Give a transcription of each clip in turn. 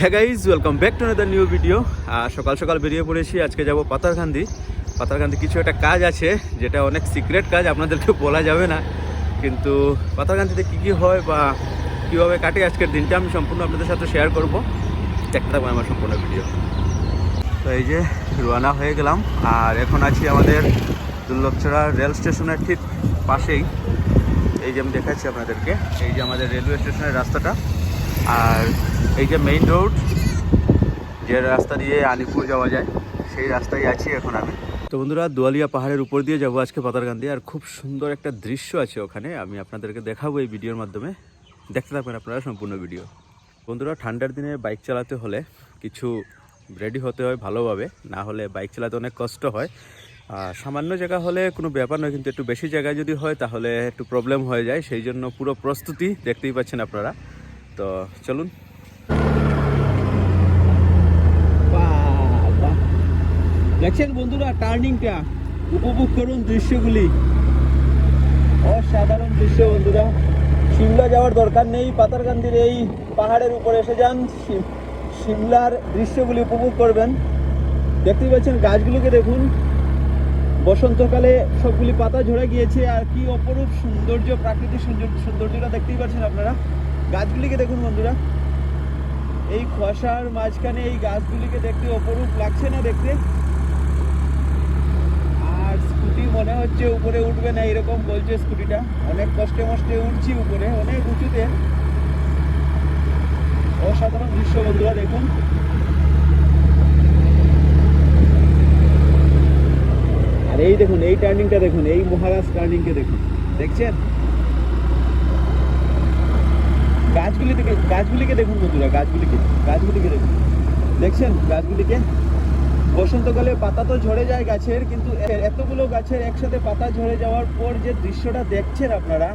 হ্যাঁ guys welcome back to another new video সকাল সকাল বেরিয়ে পড়েছি, আজকে যাব পাতারকান্দি পাতারকান্দি কিছু একটা কাজ আছে, যেটা অনেক সিক্রেট কাজ, আপনাদেরকে বলা যাবে না। কিন্তু পাতারকান্দিতে কী কী হয় বা কীভাবে কাটে আজকের দিনটা, আমি সম্পূর্ণ আপনাদের সাথে শেয়ার করব। দেখতে থাকবেন আমার সম্পূর্ণ ভিডিও তো এই যে রোয়ানা হয়ে গেলাম, আর এখন আছি আমাদের দুর্লভছড়া রেল স্টেশনের ঠিক পাশেই। এই যে আমি দেখাচ্ছি আপনাদেরকে, এই যে আমাদের রেলওয়ে স্টেশনের রাস্তাটা। আর এই যে মেইন রোড যে রাস্তা দিয়ে আলিপুর যাওয়া যায়, সেই রাস্তায় আছি এখন আমি। তো বন্ধুরা, দোয়ালিয়া পাহাড়ের উপর দিয়ে যাব আজকে পাতারকান্দি আর খুব সুন্দর একটা দৃশ্য আছে ওখানে। আমি আপনাদেরকে দেখাবো এই ভিডিওর মাধ্যমে। দেখতে থাকবেন আপনারা সম্পূর্ণ ভিডিও। বন্ধুরা, ঠান্ডার দিনে বাইক চালাতে হলে কিছু রেডি হতে হয় ভালোভাবে। না হলে বাইক চালাতে অনেক কষ্ট হয়। আর সামান্য জায়গা হলে কোনো ব্যাপার নয়, কিন্তু একটু বেশি জায়গায় যদি হয়, তাহলে একটু প্রবলেম হয়ে যায়। সেই জন্য পুরো প্রস্তুতি দেখতেই পাচ্ছেন আপনারা। তো চলুন। দেখছেন বন্ধুরা, টার্নিংটা। উপভোগ করুন দৃশ্যগুলি। অসাধারণ দৃশ্য বন্ধুরা। সিমলা যাওয়ার দরকার নেই। পাতারকান্দির এই পাহাড়ের উপরে এসে যান। সিম- সিমলার দৃশ্যগুলি উপভোগ করবেন। দেখতেই পাচ্ছেন গাছগুলোকে দেখুন। বসন্তকালে সবগুলি পাতা ঝরে গিয়েছে। আর কি অপরূপ সৌন্দর্য, প্রাকৃতিক সৌন্দর্য সৌন্দর্যটা দেখতেই পাচ্ছেন আপনারা। গাছগুলিকে দেখুন বন্ধুরা। এই কুয়াশার মাঝখানে এই গাছগুলিকে দেখতে অপরূপ লাগছে না দেখতে? আর স্কুটি মনে হচ্ছে উপরে উঠবে না, এরকম বলছে স্কুটিটা। অনেক কষ্টে মষ্টে উঠছি উপরে, অনেক উঁচুতে। অসাধারণ দৃশ্য বন্ধুরা, দেখুন। আর এই দেখুন, এই টার্নিংটা দেখুন, এই মহারাজ টার্নিংকে দেখুন। দেখছেন? গাছগুলি থেকে গাছগুলিকে দেখুন বন্ধুরা, গাছগুলিকে গাছগুলিকে দেখুন। দেখছেন গাছগুলিকে? বসন্তকালে পাতা তো ঝরে যায় গাছের, কিন্তু এতগুলো গাছের একসাথে পাতা ঝরে যাওয়ার পর যে দৃশ্যটা দেখছেন আপনারা,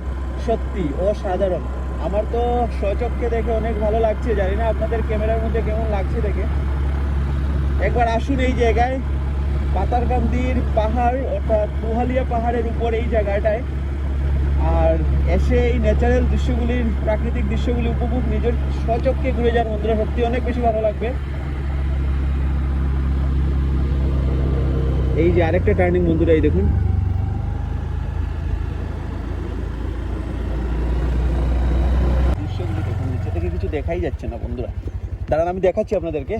সত্যি অসাধারণ। আমার তো স্বচক্ষে দেখে অনেক ভালো লাগছে, জানি না আপনাদের ক্যামেরার মধ্যে কেমন লাগছে দেখে। একবার আসুন এই জায়গায় পাতারকান্দির পাহাড়, অর্থাৎ দুহালিয়া পাহাড়ের উপর এই জায়গাটায়। আর এসে এই ন্যাচারাল দৃশ্যগুলির, প্রাকৃতিক দৃশ্যগুলি উপভোগ নিজের স্বচক্ষে ঘুরে যাওয়ার বন্ধুরা। সত্যি অনেক বেশি ভালো লাগবে। এই যে আরেকটা টার্নিং বন্ধুরা, এই দেখুন। দৃশ্যগুলি দেখুন, নিচে থেকে কিছু দেখাই যাচ্ছে না বন্ধুরা। দাঁড়ান, আমি দেখাচ্ছি আপনাদেরকে।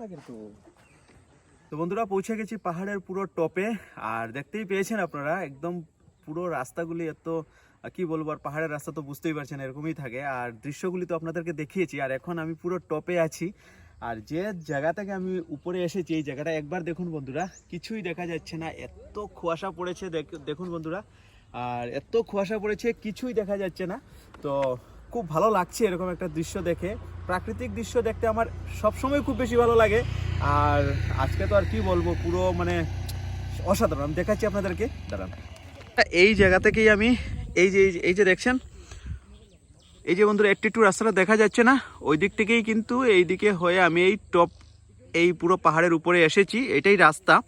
লাগে তো তো বন্ধুরা পৌঁছে গেছি পাহাড়ের পুরো টপে, আর দেখতেই পেয়েছেন আপনারা, একদম পুরো রাস্তাগুলি এত, কি বলব, আর পাহাড়ের রাস্তা তো বুঝতেই পারছেন, এরকমই থাকে। আর দৃশ্যগুলি তো আপনাদেরকে দেখিয়েছি, আর এখন আমি পুরো টপে আছি। আর যে জায়গা থেকে আমি উপরে এসেছি, এই জায়গাটা একবার দেখুন বন্ধুরা, কিছুই দেখা যাচ্ছে না, এত কুয়াশা পড়েছে, দেখ- দেখুন বন্ধুরা, আর এত কুয়াশা পড়েছে, কিছুই দেখা যাচ্ছে না। তো খুব ভালো লাগছে এরকম একটা দৃশ্য দেখে। প্রাকৃতিক দৃশ্য দেখতে আমার সবসময় খুব বেশি ভালো লাগে। আর আজকে তো আর কি বলব, পুরো মানে অসাধারণ। আমি দেখাচ্ছি আপনাদেরকে। দাঁড়ান। এই জায়গা থেকেই আমি, এই যে, এই যে- দেখছেন? এই যে বন্ধুরা, একটু একটু রাস্তাটা দেখা যাচ্ছে না? ওই দিক থেকেই কিন্তু এই দিকে হয়ে আমি এই টপ, এই পুরো পাহাড়ের উপরে এসেছি। এটাই রাস্তা,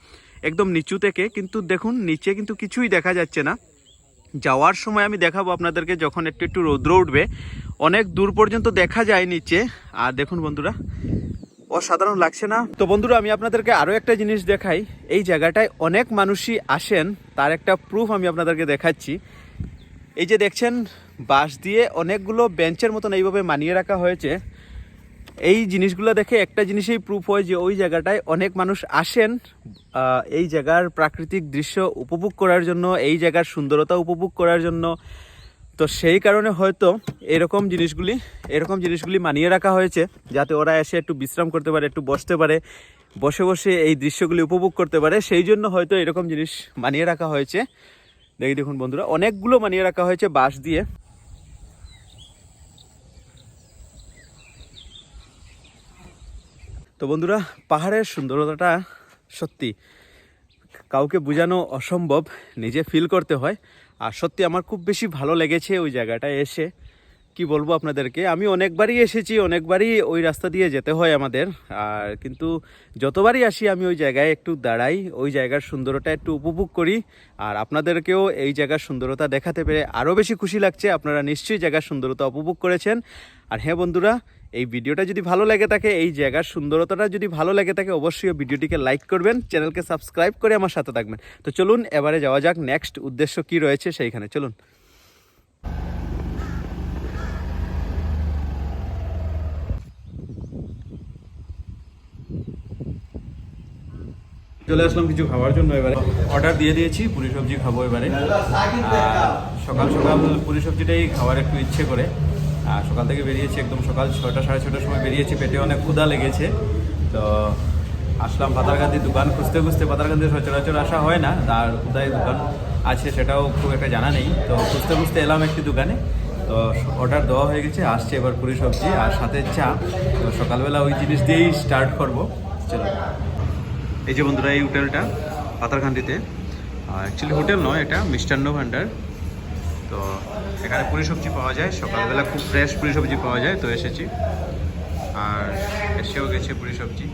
একদম নিচু থেকে। কিন্তু দেখুন, নিচে কিন্তু কিছুই দেখা যাচ্ছে না। যাওয়ার সময় আমি দেখাবো আপনাদেরকে যখন একটু একটু রৌদ্র উঠবে। অনেক দূর পর্যন্ত দেখা যায় নিচে। আর দেখুন বন্ধুরা, অসাধারণ লাগছে না? তো বন্ধুরা, আমি আপনাদেরকে আরও একটা জিনিস দেখাই। এই জায়গাটায় অনেক মানুষই আসেন, তার একটা প্রুফ আমি আপনাদেরকে দেখাচ্ছি। এই যে দেখছেন, বাঁশ দিয়ে অনেকগুলো বেঞ্চের মতন এইভাবে মানিয়ে রাখা হয়েছে। এই জিনিসগুলো দেখে একটা জিনিসই প্রুফ হয় যে ওই জায়গাটায় অনেক মানুষ আসেন এই জায়গার প্রাকৃতিক দৃশ্য উপভোগ করার জন্য, এই জায়গার সুন্দরতা উপভোগ করার জন্য। তো সেই কারণে হয়তো এরকম জিনিসগুলি এরকম জিনিসগুলি মানিয়ে রাখা হয়েছে, যাতে ওরা এসে একটু বিশ্রাম করতে পারে, একটু বসতে পারে, বসে বসে এই দৃশ্যগুলি উপভোগ করতে পারে। সেই জন্য হয়তো এরকম জিনিস মানিয়ে রাখা হয়েছে। দেখি দেখুন বন্ধুরা, অনেকগুলো মানিয়ে রাখা হয়েছে বাঁশ দিয়ে। তো বন্ধুরা, পাহাড়ের সুন্দরতাটা সত্যি কাউকে বোঝানো অসম্ভব, নিজে ফিল করতে হয়। আর সত্যি আমার খুব বেশি ভালো লেগেছে ওই জায়গাটায় এসে। কি বলব আপনাদেরকে, আমি অনেকবারই এসেছি, অনেকবারই ওই রাস্তা দিয়ে যেতে হয় আমাদের। আর কিন্তু যতবারই আসি, আমি ওই জায়গায় একটু দাঁড়াই, ওই জায়গার সুন্দরতা একটু উপভোগ করি। আর আপনাদেরকেও এই জায়গার সুন্দরতা দেখাতে পেরে আরও বেশি খুশি লাগছে। আপনারা নিশ্চয়ই জায়গার সুন্দরতা উপভোগ করেছেন। আর হ্যাঁ বন্ধুরা এই ভিডিওটা যদি ভালো লাগে থাকে, এই জায়গার সুন্দরতাটা যদি ভালো লাগে থাকে, অবশ্যই ভিডিওটিকে লাইক করবেন, চ্যানেলকে সাবস্ক্রাইব করে আমার সাথে থাকবেন। তো চলুন, এবারে যাওয়া যাক নেক্সট উদ্দেশ্য কি রয়েছে সেইখানে। চলুন। চলে আসলাম কিছু খাওয়ার জন্য এবারে। অর্ডার দিয়ে দিয়েছি, পুরি সবজি খাব এবারে। সকাল সকাল পুরি সবজিটাই খাওয়ার একটু ইচ্ছে করে। আর সকাল থেকে বেরিয়েছি, একদম সকাল ছটা সাড়ে ছটার সময় বেরিয়েছি। পেটে অনেক ক্ষুধা লেগেছে। তো আসলাম পাতারকান্দির দোকান। খুঁজতে খুঁজতে পাতারকান্দি সচরাচর আসা হয় না তার কোথায় দোকান আছে সেটাও খুব একটা জানা নেই। তো খুঁজতে খুঁজতে এলাম একটি দোকানে। তো অর্ডার দেওয়া হয়ে গেছে, আসছে এবার পুরি সবজি আর সাথে চা। তো সকালবেলা ওই জিনিস দিয়েই স্টার্ট করব। চলো। এই যে বন্ধুরা, এই হোটেলটা পাতারকান্দিতে অ্যাকচুয়ালি হোটেল নয়, এটা মিষ্টান্ন ভাণ্ডার। তো এখানে পুরি সবজি পাওয়া যায়। সকালবেলা খুব ফ্রেশ পুরি সবজি পাওয়া যায়, তো এসেছি। আর এসেও গেছে পুরি সবজি।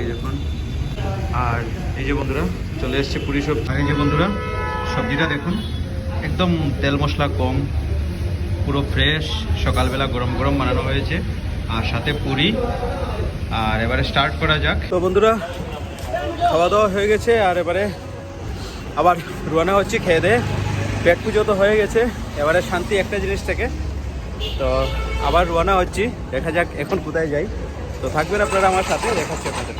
এই দেখুন। আর এই যে বন্ধুরা, চলে এসছে পুরি সবজি। আর এই যে বন্ধুরা, সবজিটা দেখুন, একদম তেল মশলা কম, পুরো ফ্রেশ সকালবেলা গরম গরম বানানো হয়েছে। আর সাথে পুরি। আর এবারে স্টার্ট করা যাক। তো বন্ধুরা খাওয়া দাওয়া হয়ে গেছে আর এবারে আবার রোয়ানা হচ্ছে খেয়ে দে। পেট পুজো তো হয়ে গেছে, এবারে শান্তি একটা জিনিস থেকে। তো আবার রোয়ানা হচ্ছি, দেখা যাক এখন কোথায় যাই। তো থাকবেন আপনারা আমার সাথে, দেখাচ্ছি আপনাদের।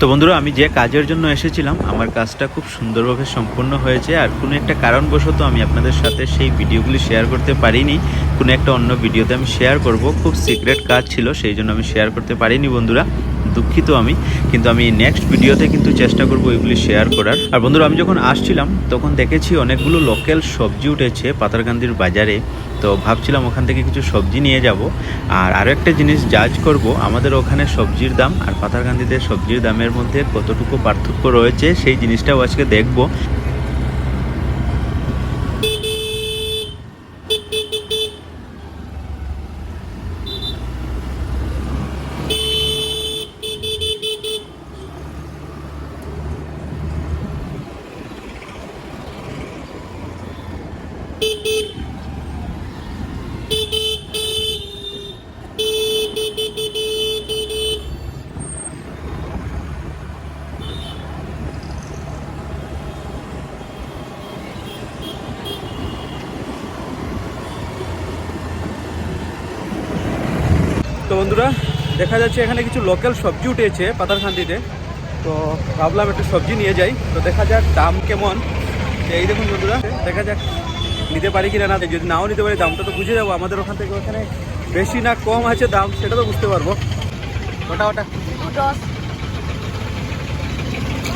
তো বন্ধুরা, আমি যে কাজের জন্য এসেছিলাম, আমার কাজটা খুব সুন্দরভাবে সম্পূর্ণ হয়েছে আর কোনো একটা কারণবশত আমি আপনাদের সাথে সেই ভিডিওগুলি শেয়ার করতে পারিনি। কোনো একটা অন্য ভিডিওতে আমি শেয়ার করব, খুব সিক্রেট কাজ ছিল, সেই জন্য আমি শেয়ার করতে পারিনি বন্ধুরা। দুঃখিত আমি, কিন্তু আমি নেক্সট ভিডিওতে কিন্তু চেষ্টা করব এগুলি শেয়ার করার। আর বন্ধুরা, আমি যখন আসছিলাম, তখন দেখেছি অনেকগুলো লোকাল সবজি উঠেছে পাতারকান্দির বাজারে। তো ভাবছিলাম ওখান থেকে কিছু সবজি নিয়ে যাব। আর আরও একটা জিনিস জাজ করব, আমাদের ওখানে সবজির দাম আর পাতারকান্দিতে সবজির দামের মধ্যে কতটুকু পার্থক্য রয়েছে, সেই জিনিসটাও আজকে দেখব। বন্ধুরা, দেখা যাচ্ছে এখানে কিছু লোকাল সবজি উঠেছে পাতারখান্দিতে তো ভাবলাম একটু সবজি নিয়ে যাই। তো দেখা যাক দাম কেমন। এই দেখুন বন্ধুরা, দেখা যাক নিতে পারি কিনা না। যদি নাও নিতে পারি, দামটা তো বুঝে যাব। আমাদের ওখান থেকে ওখানে বেশি না কম আছে দাম, সেটা তো বুঝতে পারব। ওটা ওটা।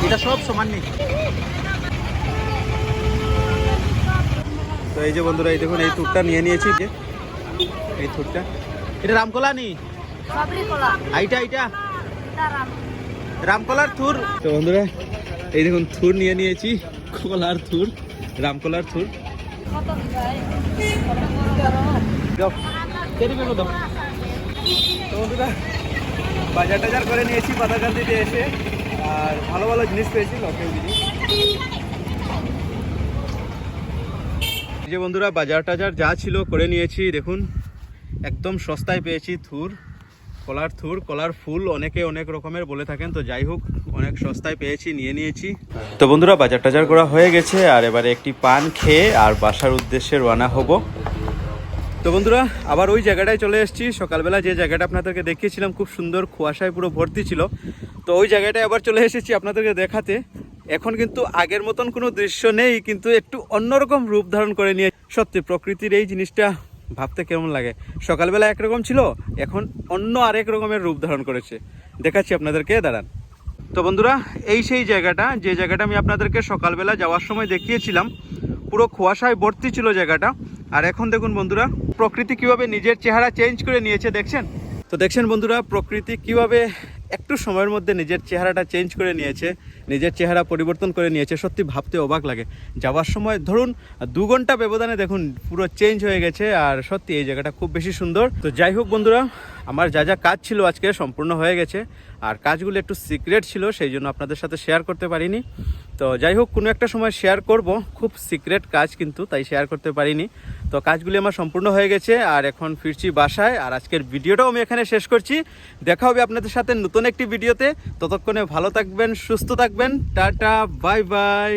এটা সব সমান নেই। তো এই যে বন্ধুরা, এই দেখুন, এই থুরটা নিয়ে নিয়েছি। যে এই থুরটা এটা রামকলা নি সবরি কলা আইটা আইটা। রামকলার থুর। তো বন্ধুরা এই দেখুন থুর নিয়ে নিয়েছি। কলার থুর রামকলার থুর। বন্ধুরা বাজার টাজার করে নিয়েছি পাতাকান্দিতে এসে। আর ভালো ভালো জিনিস পেয়েছি লোকাল জিনিস। যে বন্ধুরা বাজার টাজার যা ছিল করে নিয়েছি দেখুন একদম সস্তায় পেয়েছি থুর। কলার থুর, কলার ফুল অনেকে অনেক রকমের বলে থাকেন, তো যাই হোক, অনেক সস্তায় পেয়েছি, নিয়ে নিয়েছি। তো বন্ধুরা, বাজার টাজার করা হয়ে গেছে, আর এবারে একটি পান খেয়ে আর বাসার উদ্দেশ্যে রওনা হব। তো বন্ধুরা, আবার ওই জায়গাটায় চলে এসেছি। সকালবেলা যে জায়গাটা আপনাদেরকে দেখিয়েছিলাম, খুব সুন্দর, কুয়াশায় পুরো ভর্তি ছিল। তো ওই জায়গাটায় আবার চলে এসেছি আপনাদেরকে দেখাতে। এখন কিন্তু আগের মতন কোনো দৃশ্য নেই, কিন্তু একটু অন্যরকম রূপ ধারণ করে নিয়ে সত্যি, প্রকৃতির এই জিনিসটা ভাবতে কেমন লাগে? সকালবেলা একরকম ছিল, এখন অন্য আরেক রকমের রূপ ধারণ করেছে। দেখাচ্ছি আপনাদেরকে, দাঁড়ান। তো বন্ধুরা, এই সেই জায়গাটা, যে জায়গাটা আমি আপনাদেরকে সকালবেলা যাওয়ার সময় দেখিয়েছিলাম, পুরো কুয়াশায় ভর্তি ছিল জায়গাটা। আর এখন দেখুন বন্ধুরা, প্রকৃতি কীভাবে নিজের চেহারা চেঞ্জ করে নিয়েছে, দেখছেন? তো দেখছেন বন্ধুরা, প্রকৃতি কীভাবে একটু সময়ের মধ্যে নিজের চেহারাটা চেঞ্জ করে নিয়েছে। নিজের চেহারা পরিবর্তন করে নিয়েছে, সত্যি ভাবতে অবাক লাগে। যাওয়ার সময় ধরুন, দু ঘণ্টা ব্যবধানে দেখুন, পুরো চেঞ্জ হয়ে গেছে, আর সত্যি এই জায়গাটা খুব বেশি সুন্দর। তো যাই হোক বন্ধুরা, আমার যা যা কাজ ছিল আজকে সম্পূর্ণ হয়ে গেছে, আর কাজগুলো একটু সিক্রেট ছিল, সেই জন্য আপনাদের সাথে শেয়ার করতে পারিনি। তো যাই হোক, কোনো একটা সময় শেয়ার করব। খুব সিক্রেট কাজ কিন্তু, তাই শেয়ার করতে পারিনি। তো কাজগুলি আমার সম্পূর্ণ হয়ে গেছে, আর এখন ফিরছি বাসায়। আর আজকের ভিডিওটাও আমি এখানে শেষ করছি। দেখা হবে আপনাদের সাথে নতুন একটি ভিডিওতে। ততক্ষণে ভালো থাকবেন, সুস্থ থাকবেন। Tata bye bye